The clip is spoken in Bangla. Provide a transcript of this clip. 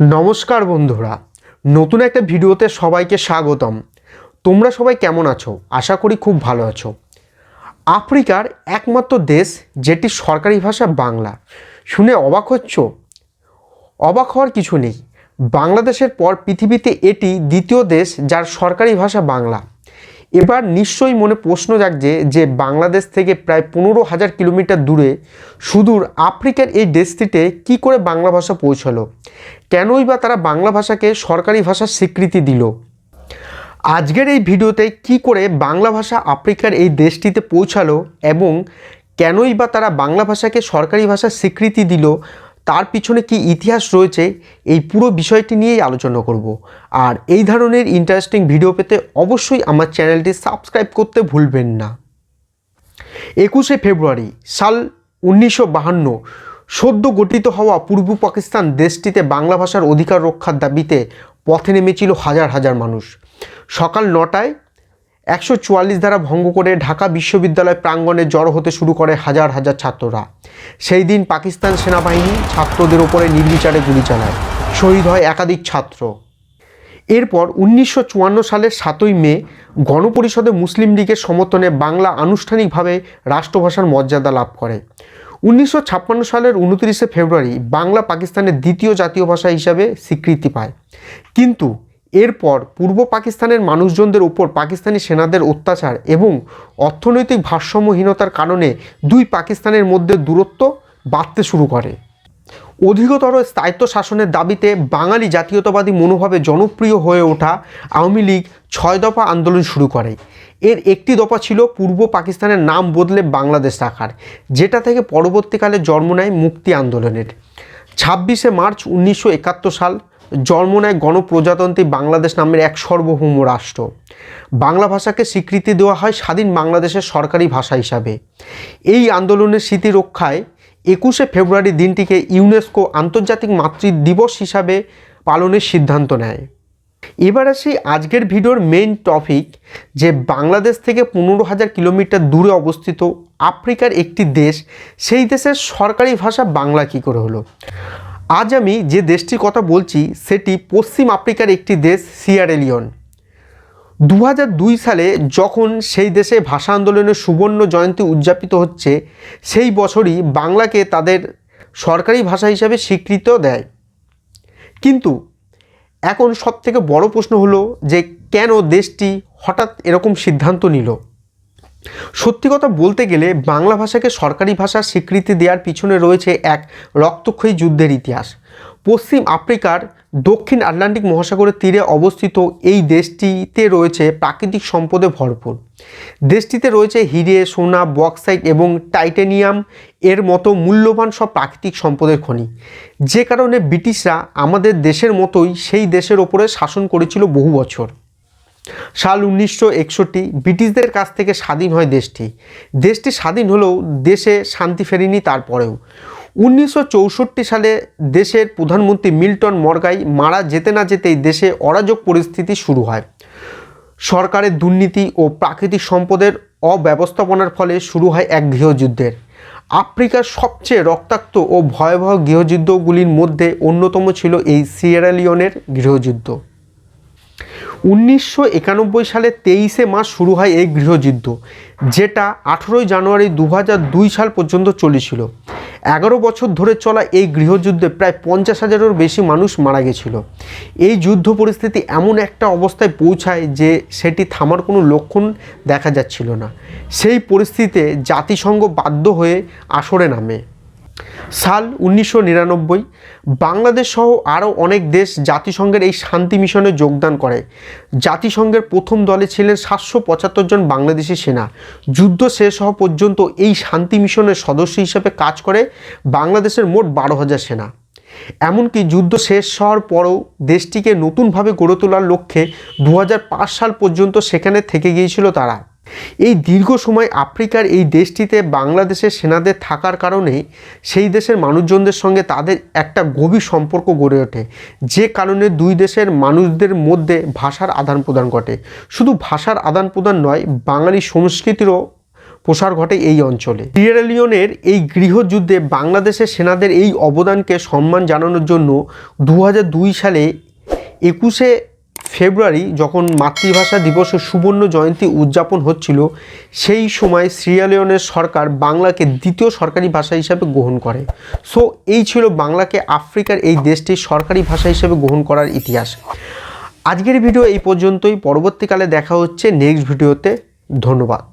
নমস্কার বন্ধুরা, নতুন একটা ভিডিওতে সবাইকে স্বাগতম। তোমরা সবাই কেমন আছো? আশা করি খুব ভালো আছো। আফ্রিকার একমাত্র দেশ যেটি সরকারি ভাষা বাংলা। শুনে অবাক হচ্ছ? অবাক হওয়ার কিছু নেই। বাংলাদেশের পর পৃথিবীতে এটি দ্বিতীয় দেশ যার সরকারি ভাষা বাংলা। এবার নিশ্চয়ই মনে প্রশ্ন জাগছে যে বাংলাদেশ থেকে প্রায় পনেরো হাজার কিলোমিটার দূরে সুদূর আফ্রিকার এই দেশটিতে কি করে বাংলা ভাষা পৌঁছালো? কেনই বা তারা বাংলা ভাষাকে সরকারি ভাষার স্বীকৃতি দিল? আজকের এই ভিডিওতে কি করে বাংলা ভাষা আফ্রিকার এই দেশটিতে পৌঁছালো এবং কেনই বা তারা বাংলা ভাষাকে সরকারি ভাষার স্বীকৃতি দিল তার পিছনে কি ইতিহাস রয়েছে, এই পুরো বিষয়টি নিয়েই আলোচনা করব। আর এই ধরনের ইন্টারেস্টিং ভিডিও পেতে অবশ্যই আমার চ্যানেলটি সাবস্ক্রাইব করতে ভুলবেন না। একুশে ফেব্রুয়ারি সাল উনিশশো বাহান্ন, সদ্য গঠিত হওয়া পূর্ব পাকিস্তান দেশটিতে বাংলা ভাষার অধিকার রক্ষার দাবিতে পথে নেমেছিল হাজার হাজার মানুষ। সকাল নটায় একশো চুয়াল্লিশ ধারা ভঙ্গ করে ঢাকা বিশ্ববিদ্যালয় প্রাঙ্গণে জড়ো হতে শুরু করে হাজার হাজার ছাত্ররা। সেই দিন পাকিস্তান সেনাবাহিনী ছাত্রদের ওপরে নির্বিচারে গুলি চালায়। শহীদ হয় একাধিক ছাত্র। এরপর উনিশশো চুয়ান্ন সালের সাতই মে গণপরিষদে মুসলিম লীগের সমর্থনে বাংলা আনুষ্ঠানিকভাবে রাষ্ট্রভাষার মর্যাদা লাভ করে। উনিশশো ছাপ্পান্ন সালের উনত্রিশে ফেব্রুয়ারি বাংলা পাকিস্তানের দ্বিতীয় জাতীয় ভাষা হিসাবে স্বীকৃতি পায়। কিন্তু এরপর পূর্ব পাকিস্তানের মানুষজনদের উপর পাকিস্তানি সেনাদের অত্যাচার এবং অর্থনৈতিক ভারসাম্যহীনতার কারণে দুই পাকিস্তানের মধ্যে দূরত্ব বাড়তে শুরু করে। অধিকতর স্থায়িত্ব শাসনের দাবিতে বাঙালি জাতীয়তাবাদী মনোভাবে জনপ্রিয় হয়ে ওঠা আওয়ামী লীগ ছয় দফা আন্দোলন শুরু করে। এর একটি দফা ছিল পূর্ব পাকিস্তানের নাম বদলে বাংলাদেশ রাখার, যেটা থেকে পরবর্তীকালে জন্ম নেয় মুক্তি আন্দোলনের। ছাব্বিশে মার্চ উনিশশো একাত্তর সাল জন্ম নেয় গণপ্রজাতন্ত্রী বাংলাদেশ নামের এক সার্বভৌম রাষ্ট্র। বাংলা ভাষাকে স্বীকৃতি দেওয়া হয় স্বাধীন বাংলাদেশের সরকারি ভাষা হিসাবে। এই আন্দোলনের স্মৃতি রক্ষায় একুশে ফেব্রুয়ারি দিনটিকে ইউনেস্কো আন্তর্জাতিক মাতৃ দিবস হিসাবে পালনের সিদ্ধান্ত নেয়। এবার আসি আজকের ভিডিওর মেইন টপিক যে বাংলাদেশ থেকে পনেরো হাজার কিলোমিটার দূরে অবস্থিত আফ্রিকার একটি দেশ, সেই দেশের সরকারি ভাষা বাংলা কী করে হলো? আজ আমি যে দেশটির কথা বলছি, সেটি পশ্চিম আফ্রিকার একটি দেশ সিয়ারেলিয়ন দু দুই সালে যখন সেই দেশে ভাষা আন্দোলনের সুবর্ণ জয়ন্তী উদযাপিত হচ্ছে, সেই বছরই বাংলাকে তাদের সরকারি ভাষা হিসাবে স্বীকৃত দেয়। কিন্তু এখন সবথেকে বড় প্রশ্ন হলো যে কেন দেশটি হঠাৎ এরকম সিদ্ধান্ত নিল? সত্যি কথা বলতে গেলে বাংলা ভাষাকে সরকারি ভাষার স্বীকৃতি দেওয়ার পিছনে রয়েছে এক রক্তক্ষয়ী যুদ্ধের ইতিহাস। পশ্চিম আফ্রিকার দক্ষিণ আটলান্টিক মহাসাগরের তীরে অবস্থিত এই দেশটিতে রয়েছে প্রাকৃতিক সম্পদে ভরপুর। দেশটিতে রয়েছে হিরে, সোনা, বক্সাইট এবং টাইটেনিয়াম। এর মতো মূল্যবান সব প্রাকৃতিক সম্পদের খনি। যে কারণে ব্রিটিশরা আমাদের দেশের মতোই সেই দেশের ওপরে শাসন করেছিল বহু বছর। সাল উনিশশো একষট্টি ব্রিটিশদের কাছ থেকে স্বাধীন হয় দেশটি। দেশটি স্বাধীন হলেও দেশে শান্তি ফেরেনি তারপরেও। উনিশশো চৌষট্টি সালে দেশের প্রধানমন্ত্রী মিল্টন মর্গাই মারা যেতে না যেতেই দেশে অরাজক পরিস্থিতি শুরু হয়। সরকারের দুর্নীতি ও প্রাকৃতিক সম্পদের অব্যবস্থাপনার ফলে শুরু হয় এক গৃহযুদ্ধের। আফ্রিকার সবচেয়ে রক্তাক্ত ও ভয়াবহ গৃহযুদ্ধগুলির মধ্যে অন্যতম ছিল এই সিয়েরালিয়নের গৃহযুদ্ধ। উনিশশো একানব্বই সালে তেইশে মাস শুরু হয় এই গৃহযুদ্ধ, যেটা আঠেরোই জানুয়ারি দু দুই সাল পর্যন্ত চলেছিল। এগারো বছর ধরে চলা এই গৃহযুদ্ধে প্রায় পঞ্চাশ হাজারেরও বেশি মানুষ মারা গেছিল। এই যুদ্ধ পরিস্থিতি এমন একটা অবস্থায় পৌঁছায় যে সেটি থামার কোনো লক্ষণ দেখা যাচ্ছিল না। সেই পরিস্থিতিতে জাতিসংঘ বাধ্য হয়ে আসরে নামে। সাল উনিশশো নিরানব্বই, বাংলাদেশ সহ আরও অনেক দেশ জাতিসংঘের এই শান্তি মিশনে যোগদান করে। জাতিসংঘের প্রথম দলে ছিলেন সাতশো পঁচাত্তর জন বাংলাদেশি সেনা। যুদ্ধ শেষ হওয়া পর্যন্ত এই শান্তি মিশনের সদস্য হিসেবে কাজ করে বাংলাদেশের মোট বারো হাজার সেনা। এমনকি যুদ্ধ শেষ হওয়ার পরও দেশটিকে নতুনভাবে গড়ে তোলার লক্ষ্যে দু হাজার পাঁচ সাল পর্যন্ত সেখানে থেকে গিয়েছিল তারা। এই দীর্ঘ সময় আফ্রিকার এই দেশটিতে বাংলাদেশের সেনাদের থাকার কারণে সেই দেশের মানুষজনদের সঙ্গে তাদের একটা গভীর সম্পর্ক গড়ে ওঠে। যে কারণে দুই দেশের মানুষদের মধ্যে ভাষার আদান প্রদান ঘটে। শুধু ভাষার আদান প্রদান নয়, বাঙালি সংস্কৃতিরও প্রসার ঘটে এই অঞ্চলে। সিয়েরালিওনের এই গৃহযুদ্ধে বাংলাদেশের সেনাদের এই অবদানকে সম্মান জানানোর জন্য দু হাজার দুই সালে একুশে ফেব্রুয়ারি যখন মাতৃভাষা দিবসের সুবর্ণ জয়ন্তী উদযাপন হচ্ছিল, সেই সময় সিরিয়ালিয়নের সরকার বাংলাকে দ্বিতীয় সরকারি ভাষা হিসাবে গ্রহণ করে। সো এই ছিল বাংলাকে আফ্রিকার এই দেশটির সরকারি ভাষা হিসেবে গ্রহণ করার ইতিহাস। আজকের ভিডিও এই পর্যন্তই। পরবর্তীকালে দেখা হচ্ছে নেক্সট ভিডিওতে। ধন্যবাদ।